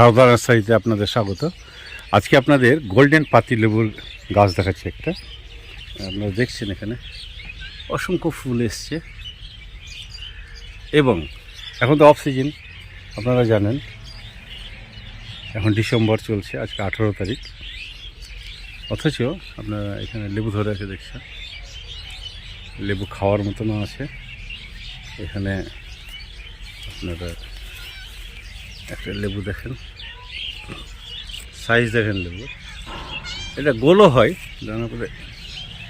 সারদা নার্সারিতে আপনাদের স্বাগত। আজকে আপনাদের গোল্ডেন পাতি লেবুর গাছ দেখাচ্ছি একটা। আপনারা দেখছেন এখানে অসংখ্য ফুল এসছে। এবং এখন তো অফ সিজন আপনারা জানেন, এখন ডিসেম্বর চলছে, আজকে আঠেরো তারিখ। অথচ আপনারা এখানে লেবু ধরে আছে দেখছেন। লেবু খাওয়ার মতনও আছে। এখানে আপনারা একটা লেবু দেখেন। সাইজ দেখেন লেবু। এটা গোলও হয়, জানা করে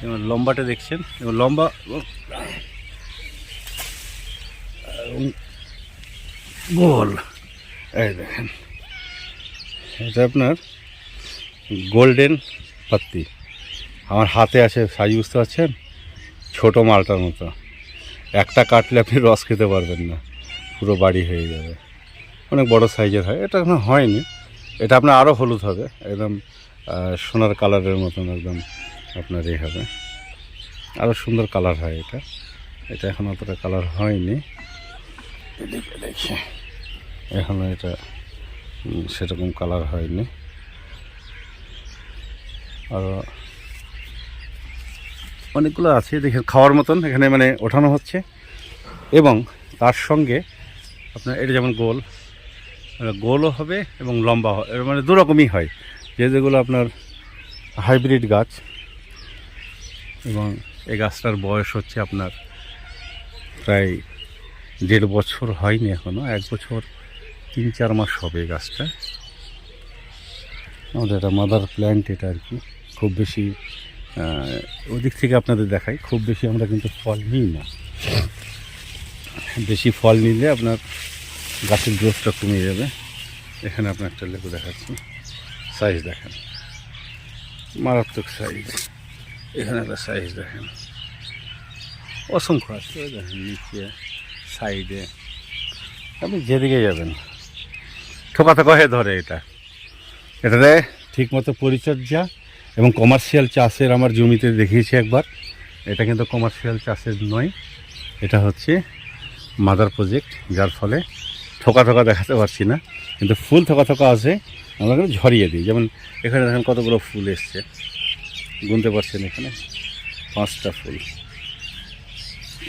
যেমন লম্বাটা দেখছেন। এবং লম্বা গোল। এই দেখেন, এটা আপনার গোল্ডেন পাত্তি। আমার হাতে আছে, সাইজ বুঝতে পারছেন? ছোটো মালটার মতো। একটা কাটলে আপনি রস খেতে পারবেন না, পুরো বাড়ি হয়ে যাবে। অনেক বড় সাইজের হয়। এটা এখনও হয়নি। এটা আপনার আরও হলুদ হবে। একদম সোনার কালারের মতন একদম আপনার এই হবে। আরও সুন্দর কালার হয় এটা। এটা এখন অতটা কালার হয়নি। এদিকে দেখি। এখনও এটা সেরকম কালার হয়নি। আরও অনেকগুলো আছে দেখেন খাওয়ার মতন। এখানে মানে ওঠানো হচ্ছে। এবং তার সঙ্গে আপনার এটা যেমন গোল গোলও হবে এবং লম্বা হবে মানে দু রকমই হয়। যে যেগুলো আপনার হাইব্রিড গাছ এবং এই গাছটার বয়স হচ্ছে আপনার প্রায় দেড় বছর হয়নি এখনও এক বছর তিন চার মাস হবে এই গাছটা। আমাদের এটা মাদার প্ল্যান্ট এটা আর কি, খুব বেশি ওদিক থেকে আপনাদের দেখাই, খুব বেশি আমরা কিন্তু ফল নিই না। বেশি ফল নিলে আপনার গাছের গ্রোথটা কমে যাবে। এখানে আপনার একটা লেবু দেখাচ্ছি। সাইজ দেখেন। মারাত্মক সাইজ এখানে একটা সাইজ দেখেন। অসংখ্য আছে দেখেন, নিচে সাইডে আপনি যেদিকে যাবেন। ঠোকা ঠোকা হয়ে ধরে এটা। এটাতে ঠিকমতো পরিচর্যা এবং কমার্শিয়াল চাষের আমার জমিতে দেখিয়েছি একবার। এটা কিন্তু কমার্শিয়াল চাষের নয়। এটা হচ্ছে মাদার প্রজেক্ট যার ফলে ঠোকা ঠোকা দেখাতে পারছি না, কিন্তু ফুল থোকা থোকা আছে আমরা ঝরিয়ে দিই। যেমন এখানে দেখেন কতগুলো ফুল এসছে। গুনতে পারছেন এখানে? পাঁচটা ফুল।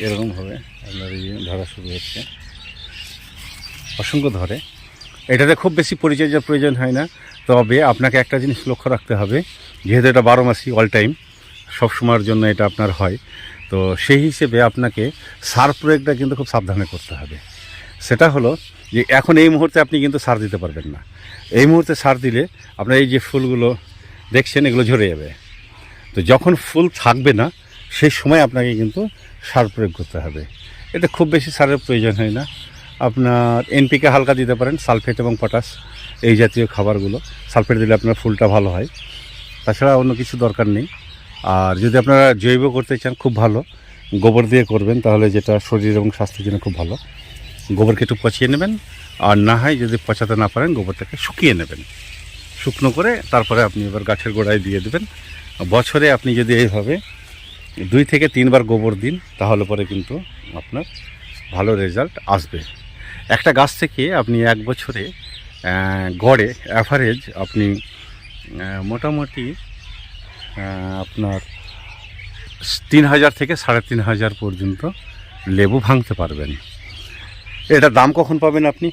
এরকমভাবে আপনার এই ধরা শুরু হচ্ছে। অসংখ্য ধরে। এটাতে খুব বেশি পরিচর্যার প্রয়োজন হয় না। তবে আপনাকে একটা জিনিস লক্ষ্য রাখতে হবে, যেহেতু এটা বারো মাসি অল টাইম সব সময়ের জন্য এটা আপনার হয়। তো সেই হিসেবে আপনাকে সার প্রয়োগটা কিন্তু খুব সাবধানে করতে হবে। সেটা হলো যে এখন এই মুহূর্তে আপনি কিন্তু সার দিতে পারবেন না। এই মুহূর্তে সার দিলে আপনার এই যে ফুলগুলো দেখছেন, এগুলো ঝরে যাবে। তো যখন ফুল থাকবে না, সেই সময় আপনাকে কিন্তু সার প্রয়োগ করতে হবে। এটা খুব বেশি সারের প্রয়োজন হয় না। আপনার এনপিকে হালকা দিতে পারেন, সালফেট এবং পটাশ, এই জাতীয় খাবারগুলো। সালফেট দিলে আপনার ফুলটা ভালো হয়। তাছাড়া অন্য কিছু দরকার নেই। আর যদি আপনারা জৈব করতে চান, খুব ভালো। গোবর দিয়ে করবেন, তাহলে যেটা শরীর এবং স্বাস্থ্যের জন্য খুব ভালো। গোবরকে একটু পচিয়ে নেবেন, আর না হয় যদি পচাতে না পারেন, গোবরটাকে শুকিয়ে নেবেন। শুকনো করে তারপরে আপনি এবার গাছের গোড়ায় দিয়ে দেবেন। বছরে আপনি যদি এইভাবে দুই থেকে তিনবার গোবর দিন, তাহলে পরে কিন্তু আপনার ভালো রেজাল্ট আসবে। একটা গাছ থেকে আপনি এক বছরে গড়ে অ্যাভারেজ আপনি মোটামুটি আপনার তিন হাজার থেকে সাড়ে তিন হাজার পর্যন্ত লেবু ভাঙতে পারবেন। এটা দাম কখন পাবেন আপনি?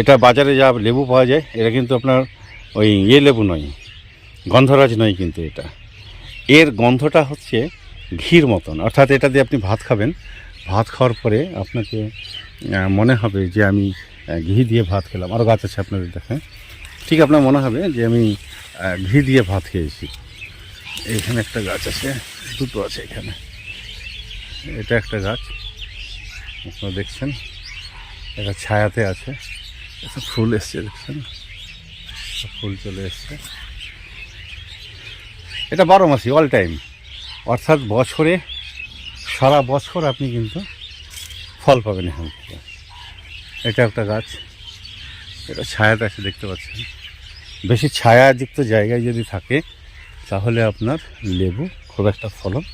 এটা বাজারে যা লেবু পাওয়া যায়, এটা কিন্তু আপনার ওই ইয়ে লেবু নয়, গন্ধরাজ নয় কিন্তু এটা। এর গন্ধটা হচ্ছে ঘির মতন, অর্থাৎ এটা দিয়ে আপনি ভাত খাবেন। ভাত খাওয়ার পরে আপনাকে মনে হবে যে আমি ঘি দিয়ে ভাত খেলাম। আরও গাছ আছে আপনাদের দেখেন। ঠিক আপনার মনে হবে যে আমি ঘি দিয়ে ভাত খেয়েছি। এখানে একটা গাছ আছে, দুটো আছে এখানে। এটা একটা গাছ, আপনারা দেখছেন। এটা ছায়াতে আছে। ফুল এসছে দেখছেন? ফুল চলে এসছে। এটা বারো মাসি অল টাইম অর্থাৎ বছরে সারা বছর আপনি কিন্তু ফল পাবেন এখান থেকে। এটা একটা গাছ। এটা ছায়াতে আছে দেখতে পাচ্ছেন। বেশি ছায়াযুক্ত জায়গায় যদি থাকে তাহলে আপনার লেবু খুব একটা ফলন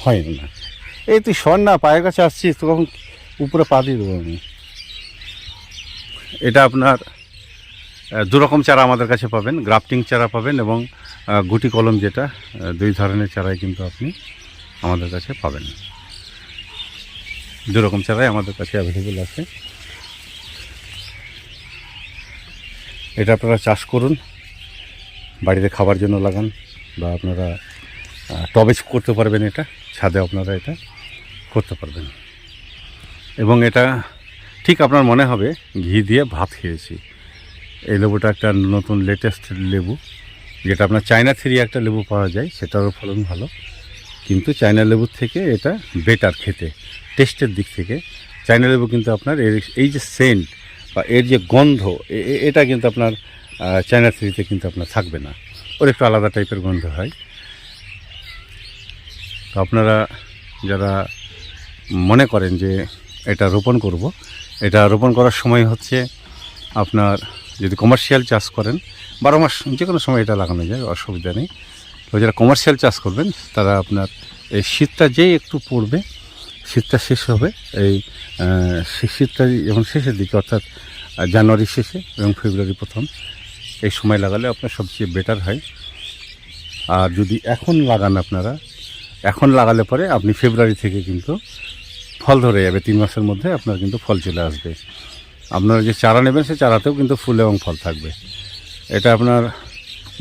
হয় না। এই তুই শোন না পায়ের কাছে আসছিস তখন উপরে পা দিয়ে দেবো আমি? এটা আপনার দু রকম চারা আমাদের কাছে পাবেন, গ্রাফটিং চারা পাবেন এবং গুটি কলম যেটা দুই ধরনের চারাই কিন্তু আপনি আমাদের কাছে পাবেন। দু রকম চারাই আমাদের কাছে অ্যাভেলেবেল আছে। এটা আপনারা চাষ করুন, বাড়িতে খাবার জন্য লাগান বা আপনারা টবে করতে পারবেন এটা, ছাদে আপনারা এটা করতে পারবেন। এবং এটা ঠিক আপনার মনে হবে, ঘি দিয়ে ভাত খেয়েছি। এই লেবুটা একটা নতুন লেটেস্ট লেবু, যেটা আপনার চায়না থ্রি একটা লেবু পাওয়া যায়, সেটারও ফলন ভালো। কিন্তু চায়না লেবুর থেকে এটা বেটার খেতে টেস্টের দিক থেকে। চায়না লেবু কিন্তু আপনার এর, এই যে সেন্ট বা এর যে গন্ধ এটা কিন্তু আপনার চায়না থ্রিতে কিন্তু আপনার থাকবে না। ওর একটু আলাদা টাইপের গন্ধ হয়। তো আপনারা যারা মনে করেন যে এটা রোপণ করব এটা রোপণ করার সময় হচ্ছে আপনার যদি কমার্শিয়াল চাষ করেন, বারো মাস যে কোনো সময় এটা লাগানো যায়, অসুবিধা নেই। তো যারা কমার্শিয়াল চাষ করবেন, তারা আপনার এই শীতটা যেই একটু পড়বে, শীতটা শেষ হবে, এই শীতটা যখন শেষের দিকে, অর্থাৎ জানুয়ারি শেষে এবং ফেব্রুয়ারি প্রথম, এই সময় লাগালে আপনার সবচেয়ে বেটার হয়। আর যদি এখন লাগান আপনারা, এখন লাগালে পরে আপনি ফেব্রুয়ারি থেকে কিন্তু ফল ধরে যাবে, তিন মাসের মধ্যে আপনার কিন্তু ফল চলে আসবে। আপনারা যে চারা নেবেন, সে চারাতেও কিন্তু ফুল এবং ফল থাকবে। এটা আপনার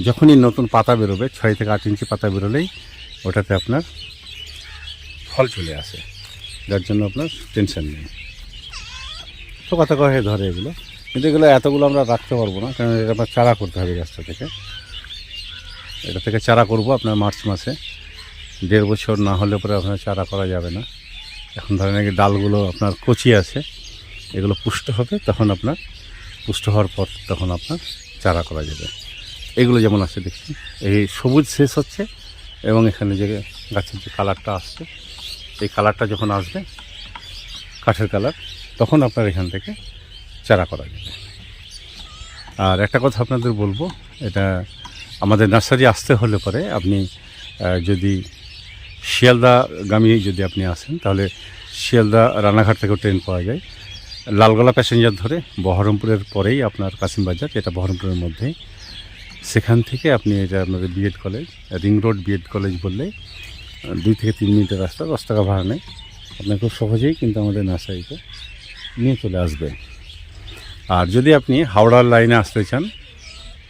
যখনই নতুন পাতা বেরোবে, ছয় থেকে আট ইঞ্চি পাতা বেরোলেই ওটাতে আপনার ফল চলে আসে। যার জন্য আপনার টেনশন নেই। তো কথা কয়ে ধরে এগুলো। কিন্তু এগুলো এতগুলো আমরা রাখতে পারব না, কারণ এটা আপনার চারা করতে হবে গাছটা থেকে। এটা থেকে চারা করব আপনার মার্চ মাসে। দেড় বছর না হলে পরে আপনার চারা করা যাবে না। এখন ধরেন নাকি ডালগুলো আপনার কচি আছে, এগুলো পুষ্ট হবে, তখন আপনার পুষ্ট হওয়ার পর তখন আপনার চারা করা যাবে। এগুলো যেমন আছে দেখছি, এই সবুজ শেষ হচ্ছে এবং এখানে যে গাছের যে কালারটা আসছে, এই কালারটা যখন আসবে, কাঠের কালার, তখন আপনার এখান থেকে চারা করা যাবে। আর একটা কথা আপনাদের বলব, এটা আমাদের নার্সারি আসতে হলে পরে আপনি যদি শিয়ালদাগামী যদি আপনি আসেন, তাহলে শিয়ালদা রানাঘাট থেকেও ট্রেন পাওয়া যায়। লালগোলা প্যাসেঞ্জার ধরে বহরমপুরের পরেই আপনার কাশিমবাজার এটা বহরমপুরের মধ্যেই সেখান থেকে আপনি এটা আপনাদের B Ed college ring road B Ed college বললে, দুই থেকে তিন মিনিটের রাস্তা, দশ টাকা ভাড়া নেয়। আপনার খুব সহজেই কিন্তু আমাদের নার্সারিতে নিয়ে চলে আসবে আর যদি আপনি হাওড়ার লাইনে আসতে চান,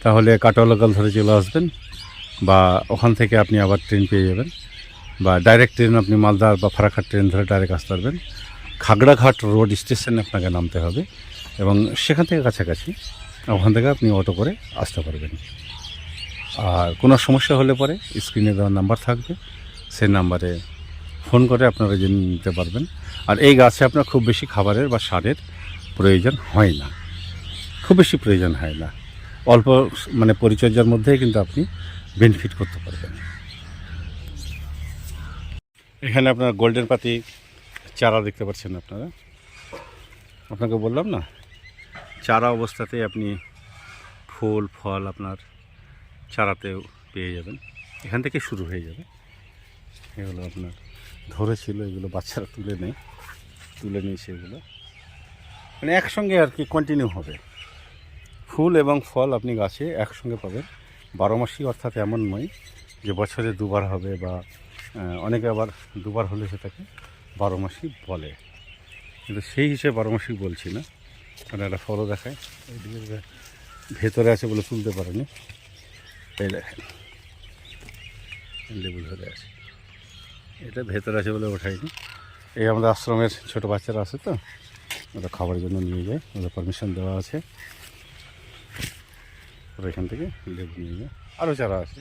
তাহলে কাটোয়া লোকাল ধরে চলে আসবেন, বা ওখান থেকে আপনি আবার ট্রেন পেয়ে যাবেন। বা ডাইরেক্ট ট্রেন আপনি মালদার বা ফারাখাট ট্রেন ধরে ডাইরেক্ট আসতে পারবেন। খাগড়াঘাট রোড স্টেশনে আপনাকে নামতে হবে এবং সেখান থেকে কাছাকাছি ওখান থেকে আপনি অটো করে আসতে পারবেন। আর কোনো সমস্যা হলে পরে স্ক্রিনে দেওয়া নাম্বার থাকবে। সেই নাম্বারে ফোন করে আপনারা জেনে নিতে পারবেন। আর এই গাছে আপনার খুব বেশি খাবারের বা সারের প্রয়োজন হয় না। খুব বেশি প্রয়োজন হয় না। অল্প মানে পরিচর্যার মধ্যেই কিন্তু আপনি বেনিফিট করতে পারবেন। এখানে আপনার গোল্ডেন পাতি চারা দেখতে পাচ্ছেন আপনারা। আপনাকে বললাম না, চারা অবস্থাতে আপনি ফুল, ফল আপনার চারাতেও পেয়ে যাবেন। এখান থেকে শুরু হয়ে যাবে। এগুলো আপনার ধরেছিল, এগুলো বাচ্চারা তুলে নেয়, তুলে নিয়ে সেগুলো। মানে একসঙ্গে আর কি কন্টিনিউ হবে। ফুল এবং ফল আপনি গাছে একসঙ্গে পাবেন। বারো মাসই অর্থাৎ এমন নয় যে বছরে দুবার হবে বা অনেকে আবার দুবার হলে সেটাকে বারো মাসই বলে। কিন্তু সেই হিসেবে বারো মাসই বলছি না। কারণ একটা ফলও দেখায়। ভেতরে আছে বলে তুলতে পারেনি। এই দেখেন। লেবু ধরে আছে। এটা ভেতরে আছে বলে ওঠায়নি। এই আমাদের আশ্রমের ছোট বাচ্চারা আছে তো। ওরা খাবারের জন্য নিয়ে যায়। ওদের পারমিশন দেওয়া আছে। ওরা এখান থেকে লেবু নিয়ে যায়। আরও যারা আছে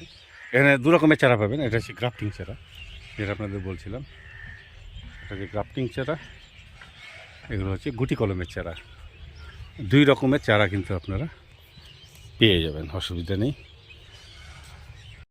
এখানে দু রকমের চারা পাবেন। এটা হচ্ছে গ্রাফটিং চারা, যেটা আপনাদের বলছিলাম। এটা হচ্ছে গ্রাফটিং চারা, এগুলো হচ্ছে গুটি কলমের চারা। দুই রকমের চারা কিন্তু আপনারা পেয়ে যাবেন, অসুবিধা নেই।